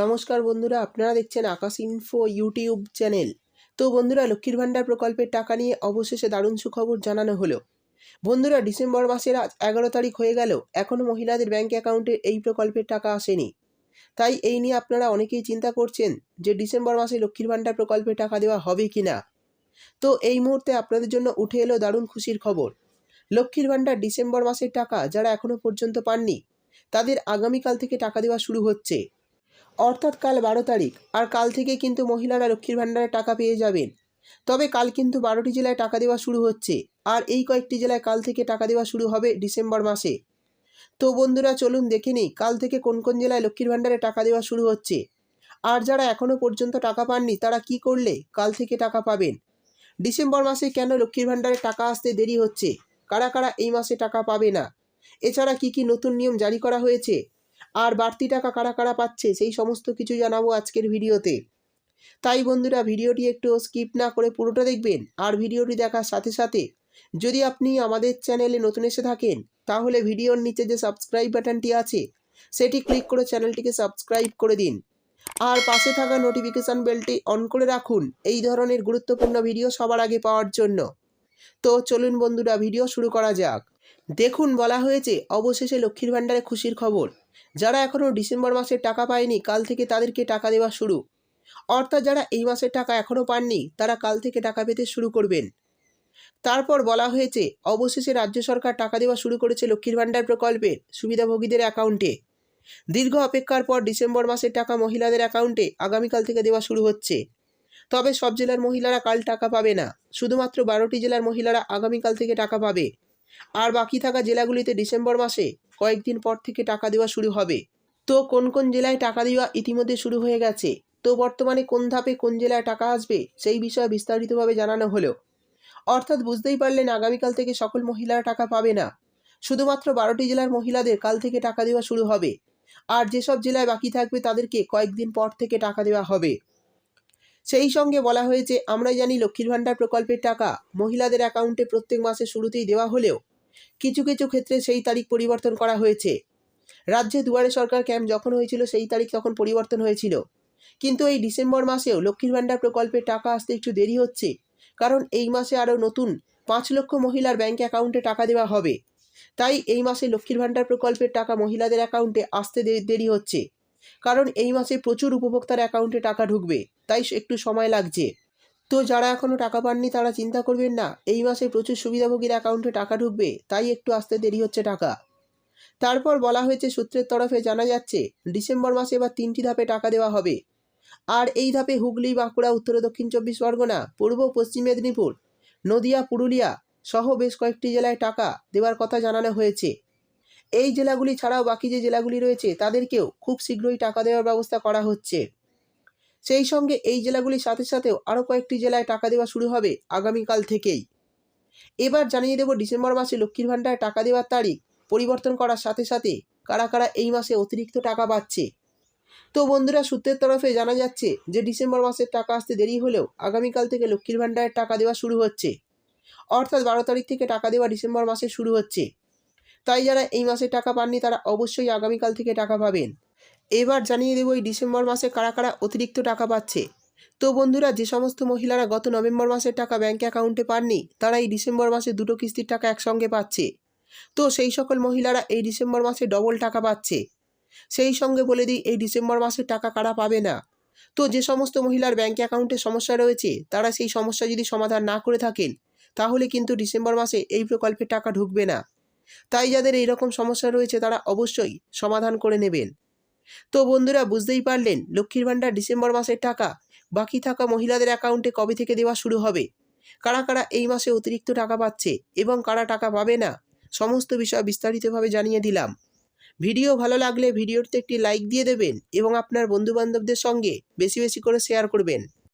নমস্কার বন্ধুরা, আপনারা দেখছেন আকাশ ইনফো ইউটিউব চ্যানেল তো বন্ধুরা, লক্ষ্মীর ভাণ্ডার প্রকল্পের টাকা নিয়ে অবশেষে দারুণ সুখবর জানানো হলো। বন্ধুরা, ডিসেম্বর মাসের আজ এগারো তারিখ হয়ে গেল এখনও মহিলাদের ব্যাঙ্ক অ্যাকাউন্টে এই প্রকল্পের টাকা আসেনি। তাই এই নিয়ে আপনারা অনেকেই চিন্তা করছেন যে ডিসেম্বর মাসে লক্ষ্মীর ভাণ্ডার প্রকল্পে টাকা দেওয়া হবে কি না। তো এই মুহূর্তে আপনাদের জন্য উঠে এলো দারুণ খুশির খবর। লক্ষ্মীর ভাণ্ডার ডিসেম্বর মাসের টাকা যারা এখনও পর্যন্ত পাননি, তাদের আগামীকাল থেকে টাকা দেওয়া শুরু হচ্ছে। অর্থাৎ কাল বারো তারিখ, আর কাল থেকে কিন্তু মহিলারা লক্ষ্মীর ভাণ্ডারে টাকা পেয়ে যাবেন। তবে কাল কিন্তু বারোটি জেলায় টাকা দেওয়া শুরু হচ্ছে, আর এই কয়েকটি জেলায় কাল থেকে টাকা দেওয়া শুরু হবে ডিসেম্বর মাসে। তো বন্ধুরা, চলুন দেখে নিই কাল থেকে কোন কোন জেলায় লক্ষ্মীর ভাণ্ডারে টাকা দেওয়া শুরু হচ্ছে। আর যারা এখনও পর্যন্ত টাকা পাননি, তারা কি করলে কাল থেকে টাকা পাবেন? ডিসেম্বর মাসে কেন লক্ষ্মীর ভাণ্ডারে টাকা আসতে দেরি হচ্ছে? কারা কারা এই মাসে টাকা পাবে না? এছাড়া কি কি নতুন নিয়ম জারি করা হয়েছে? আর বাড়তি টাকা কারা কারা পাচ্ছে, সেই সমস্ত কিছু জানাব আজকের ভিডিওতে। তাই বন্ধুরা, ভিডিওটি একটু স্কিপ না করে পুরোটা দেখবেন, আর ভিডিওটি দেখার সাথে সাথে যদি আপনি আমাদের চ্যানেলে নতুন এসে থাকেন, তাহলে ভিডিওর নিচে যে সাবস্ক্রাইব বাটনটি আছে, সেটি ক্লিক করে চ্যানেলটিকে সাবস্ক্রাইব করে দিন। আর পাশে থাকা নোটিফিকেশান বেলটি অন করে রাখুন, এই ধরনের গুরুত্বপূর্ণ ভিডিও সবার আগে পাওয়ার জন্য। তো চলুন বন্ধুরা, ভিডিও শুরু করা যাক। দেখুন বলা হয়েছে, অবশেষে লক্ষ্মীর ভাণ্ডারে খুশির খবর। যারা এখনও ডিসেম্বর মাসের টাকা পায়নি, কাল থেকে তাদেরকে টাকা দেওয়া শুরু। অর্থাৎ যারা এই মাসের টাকা এখনও পাননি, তারা কাল থেকে টাকা পেতে শুরু করবেন। তারপর বলা হয়েছে, অবশেষে রাজ্য সরকার টাকা দেওয়া শুরু করেছে লক্ষ্মীর ভাণ্ডার প্রকল্পে সুবিধাভোগীদের অ্যাকাউন্টে। দীর্ঘ অপেক্ষার পর ডিসেম্বর মাসের টাকা মহিলাদের অ্যাকাউন্টে আগামীকাল থেকে দেওয়া শুরু হচ্ছে। তবে সব জেলার মহিলারা কাল টাকা পাবে না। শুধুমাত্র বারোটি জেলার মহিলারা আগামীকাল থেকে টাকা পাবে। আর বাকি থাকা জেলাগুলিতে ডিসেম্বর মাসে কয়েকদিন পর থেকে টাকা দেওয়া শুরু হবে। তো কোন কোন জেলায় টাকা দেওয়া ইতিমধ্যে শুরু হয়ে গেছে? তো বর্তমানে কোন ধাপে কোন জেলায় টাকা আসবে সেই বিষয়ে বিস্তারিতভাবে জানানো হলো। অর্থাৎ বুঝতেই পারলেন আগামীকাল থেকে সকল মহিলারা টাকা পাবে না। শুধুমাত্র বারোটি জেলার মহিলাদের কাল থেকে টাকা দেওয়া শুরু হবে। আর যেসব জেলায় বাকি থাকবে তাদেরকে কয়েকদিন পর থেকে টাকা দেওয়া হবে। সেই সঙ্গে বলা হয়েছে আমরা জানি লক্ষ্মীর ভাণ্ডার প্রকল্পের টাকা মহিলাদের অ্যাকাউন্টে প্রত্যেক মাসে শুরুতেই দেওয়া হলেও কিছু কিছু ক্ষেত্রে সেই তারিখ পরিবর্তন করা হয়েছে। রাজ্যে দুয়ারে সরকার ক্যাম্প যখন হয়েছিল, সেই তারিখ তখন পরিবর্তন হয়েছিল। কিন্তু এই ডিসেম্বর মাসেও লক্ষ্মীর ভাণ্ডার প্রকল্পের টাকা আসতে একটু দেরি হচ্ছে, কারণ এই মাসে আরও নতুন পাঁচ লক্ষ মহিলার ব্যাংক অ্যাকাউন্টে টাকা দেওয়া হবে। তাই এই মাসে লক্ষ্মীর ভাণ্ডার প্রকল্পের টাকা মহিলাদের অ্যাকাউন্টে আসতে দেরি হচ্ছে, কারণ এই মাসে প্রচুর উপভোক্তার অ্যাকাউন্টে টাকা ঢুকবে। তাই একটু সময় লাগছে। তো যারা এখনও টাকা পাননি, তারা চিন্তা করবেন না, এই মাসে প্রচুর সুবিধাভোগীর অ্যাকাউন্টে টাকা ঢুকবে, তাই একটু আসতে দেরি হচ্ছে টাকা। তারপর বলা হয়েছে, সূত্রের তরফে জানা যাচ্ছে, ডিসেম্বর মাসে এবার তিনটি ধাপে টাকা দেওয়া হবে। আর এই ধাপে হুগলি, বাঁকুড়া, উত্তর দক্ষিণ চব্বিশ পরগনা, পূর্ব, পশ্চিম মেদিনীপুর, নদিয়া, পুরুলিয়া সহ বেশ কয়েকটি জেলায় টাকা দেওয়ার কথা জানানো হয়েছে। এই জেলাগুলি ছাড়াও বাকি যে জেলাগুলি রয়েছে, তাদেরকেও খুব শীঘ্রই টাকা দেওয়ার ব্যবস্থা করা হচ্ছে। সেই সঙ্গে এই জেলাগুলির সাথে সাথেও আরও কয়েকটি জেলায় টাকা দেওয়া শুরু হবে আগামীকাল থেকেই। এবার জানিয়ে দেব ডিসেম্বর মাসে লক্ষ্মীর ভাণ্ডারে টাকা দেওয়ার তারিখ। পরিবর্তন করার সাথে সাথে কারা কারা এই মাসে অতিরিক্ত টাকা পাচ্ছে? তো বন্ধুরা, সূত্রের তরফে জানা যাচ্ছে যে ডিসেম্বর মাসের টাকা আসতে দেরি হলেও আগামীকাল থেকে লক্ষ্মীর ভাণ্ডারের টাকা দেওয়া শুরু হচ্ছে। অর্থাৎ বারো তারিখ থেকে টাকা দেওয়া ডিসেম্বর মাসে শুরু হচ্ছে। তাই যারা এই মাসে টাকা পাননি তারা অবশ্যই আগামীকাল থেকে টাকা পাবেন। এবার জানিয়ে দেবো এই ডিসেম্বর মাসে কারা কারা অতিরিক্ত টাকা পাচ্ছে। তো বন্ধুরা, যে সমস্ত মহিলারা গত নভেম্বর মাসের টাকা ব্যাঙ্ক অ্যাকাউন্টে পাননি, তারা এই ডিসেম্বর মাসে দুটো কিস্তির টাকা একসঙ্গে পাচ্ছে। তো সেই সকল মহিলারা এই ডিসেম্বর মাসে ডবল টাকা পাচ্ছে। সেই সঙ্গে বলে দিই, এই ডিসেম্বর মাসের টাকা কারা পাবে না? তো যে সমস্ত মহিলার ব্যাঙ্ক অ্যাকাউন্টে সমস্যা রয়েছে, তারা সেই সমস্যা যদি সমাধান না করে থাকেন, তাহলে কিন্তু ডিসেম্বর মাসে এই প্রকল্পের টাকা ঢুকবে না। তাই যাদের এই রকম সমস্যা রয়েছে, তারা অবশ্যই সমাধান করে নেবেন। তো বন্ধুরা বুঝতেই পারলেন, লক্ষ্মীর ভাণ্ডার ডিসেম্বর মাসের টাকা, বাকি থাকা মহিলাদের অ্যাকাউন্টে কবে থেকে দেওয়া শুরু হবে? কারা কারা এই মাসে অতিরিক্ত টাকা পাচ্ছে এবং কারা টাকা পাবে না? সমস্ত বিষয় বিস্তারিতভাবে জানিয়ে দিলাম। ভিডিও ভালো লাগলে ভিডিওতে একটি লাইক দিয়ে দেবেন এবং আপনার বন্ধুবান্ধবদের সঙ্গে বেশি বেশি করে শেয়ার করবেন।